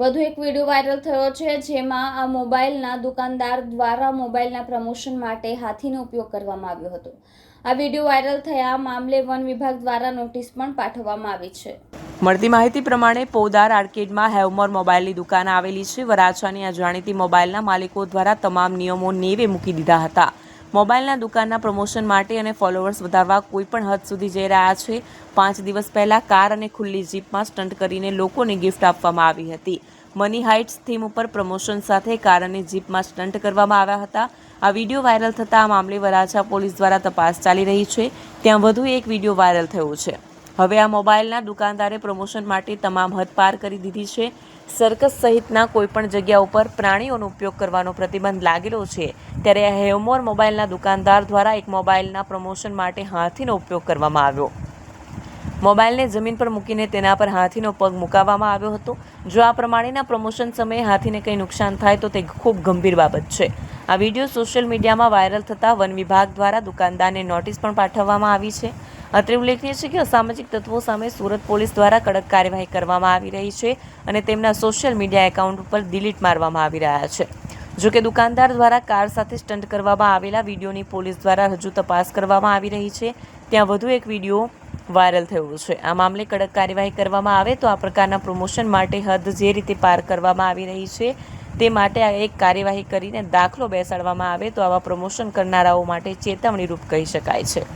વધુ એક video viral થયો છે જેમાં આ મોબાઈલના દુકાનદાર દ્વારા મોબાઈલના પ્રમોશન માટે હાથીનો ઉપયોગ કરવામાં આવ્યો હતો. આ વીડિયો વાયરલ થયા મામલે વન વિભાગ દ્વારા નોટિસ પણ પાઠવવામાં આવી છે. મળતી માહિતી પ્રમાણે પોદાર આર્કેડમાં હેવમોર મોબાઈલની દુકાન આવેલી છે. વરાછાની આ જાણીતી મોબાઈલના માલિકો દ્વારા તમામ નિયમો નેવે મૂકી દીધા હતા. મોબાઈલના દુકાનના પ્રમોશન માટે અને ફોલોવર્સ વધારવા કોઈ પણ હદ સુધી જઈ રહ્યા છે. પાંચ દિવસ પહેલાં કાર અને ખુલ્લી જીપમાં સ્ટન્ટ કરીને લોકોને ગિફ્ટ આપવામાં આવી હતી. મની હાઇટ્સ થીમ ઉપર પ્રમોશન સાથે કાર અને જીપમાં સ્ટન્ટ કરવામાં આવ્યા હતા. આ વીડિયો વાયરલ થતાં આ મામલે વરાછા પોલીસ દ્વારા તપાસ ચાલી રહી છે. ત્યાં વધુ એક વીડિયો વાયરલ થયો છે. હવે આ મોબાઈલના દુકાનદારે પ્રમોશન માટે તમામ હદ પાર કરી દીધી છે. સર્કસ સહિતના કોઈપણ જગ્યા ઉપર પ્રાણીઓનો ઉપયોગ કરવાનો પ્રતિબંધ લાગેલો છે. ત્યારે હેવમોર મોબાઈલના દુકાનદાર દ્વારા એક મોબાઈલના પ્રમોશન માટે હાથીનો ઉપયોગ કરવામાં આવ્યો. મોબાઈલને જમીન પર મૂકીને તેના પર હાથીનો પગ મુકાવવામાં આવ્યો હતો. જો આ પ્રમાણેના પ્રમોશન સમયે હાથીને કંઈ નુકસાન થાય તો તે ખૂબ ગંભીર બાબત છે. આ વીડિયો સોશિયલ મીડિયામાં વાયરલ થતાં વન વિભાગ દ્વારા દુકાનદારને નોટિસ પણ પાઠવવામાં આવી છે. અત્રે ઉલ્લેખનીય છે કે અસામાજિક તત્વો સામે સુરત પોલીસ દ્વારા કડક કાર્યવાહી કરવામાં આવી રહી છે અને તેમના સોશિયલ મીડિયા એકાઉન્ટ ઉપર ડિલીટ મારવામાં આવી રહ્યા છે. જો કે દુકાનદાર દ્વારા કાર સાથે સ્ટન્ટ કરવામાં આવેલા વિડીયોની પોલીસ દ્વારા હજુ તપાસ કરવામાં આવી રહી છે. ત્યાં વધુ એક વીડિયો વાયરલ થયો છે. આ મામલે કડક કાર્યવાહી કરવામાં આવે તો આ પ્રકારના પ્રમોશન માટે હદ જે રીતે પાર કરવામાં આવી રહી છે તે માટે આ એક કાર્યવાહી કરીને દાખલો બેસાડવામાં આવે તો આવા પ્રમોશન કરનારાઓ માટે ચેતવણીરૂપ કહી શકાય છે.